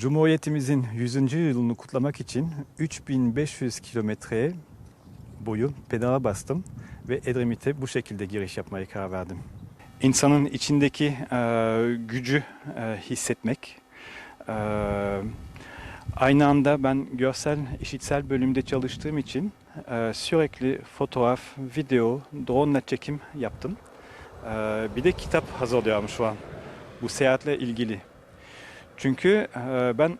Cumhuriyetimizin 100. yılını kutlamak için 3500 kilometre boyu pedala bastım ve Edremit'e bu şekilde giriş yapmaya karar verdim. İnsanın içindeki e, gücü e, hissetmek, e, aynı anda ben görsel işitsel bölümde çalıştığım için e, sürekli fotoğraf, video, drone ile çekim yaptım. E, bir de kitap hazırlıyorum şu an bu seyahatle ilgili. Çünkü e, ben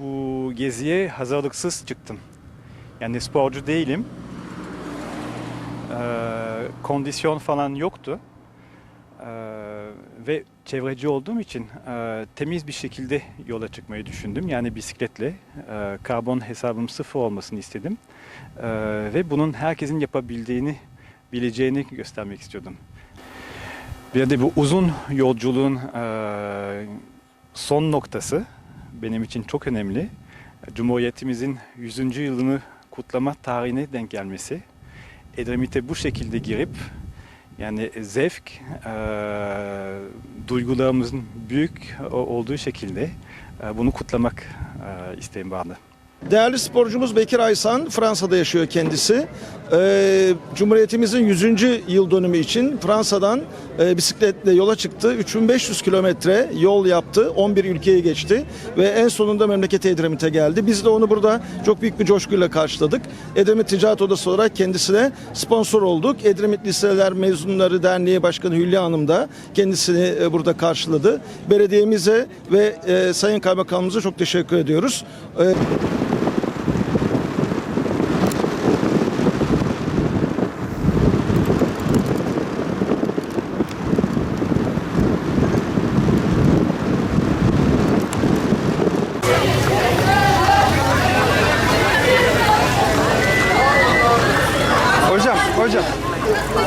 bu geziye hazırlıksız çıktım. Yani sporcu değilim. E, kondisyon falan yoktu. E, ve çevreci olduğum için temiz bir şekilde yola çıkmayı düşündüm. Yani bisikletle karbon hesabım sıfır olmasını istedim. Ve bunun herkesin yapabildiğini, bileceğini göstermek istiyordum. Bir de bu uzun yolculuğun son noktası benim için çok önemli. Cumhuriyetimizin 100. yılını kutlama tarihine denk gelmesi. Edremit'e bu şekilde girip yani zevk, e, duygularımızın büyük olduğu şekilde e, bunu kutlamak e, isteğim vardı. Değerli sporcumuz Bekir Aysan Fransa'da yaşıyor kendisi. Ee, Cumhuriyetimizin 100. yıl dönümü için Fransa'dan e, bisikletle yola çıktı. 3500 kilometre yol yaptı. 11 ülkeye geçti ve en sonunda memleketi Edremit'e geldi. Biz de onu burada çok büyük bir coşkuyla karşıladık. Edremit Ticaret Odası olarak kendisine sponsor olduk. Edremit Liseler Mezunları Derneği Başkanı Hülya Hanım da kendisini e, burada karşıladı. Belediyemize ve e, Sayın Kaymakamımıza çok teşekkür ediyoruz. E, Hocam, hocam.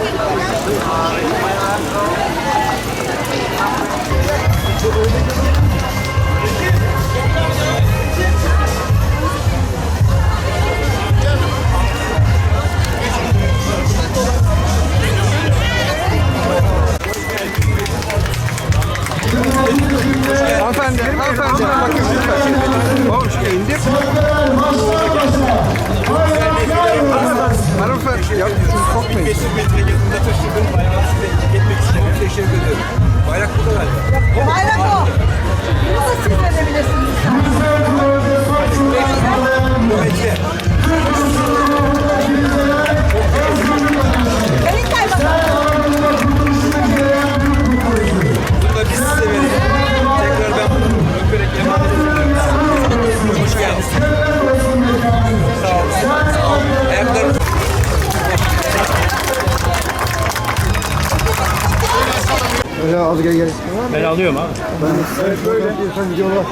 Hoş indir. Hanımefendi, ya korkmayın. 500 metre yakında taşıdığım bayrağı size etmek istedim. Teşekkür ederim. Bayrak burada galiba. Az gel gel. Ben alıyorum abi. Ben böyle bir yola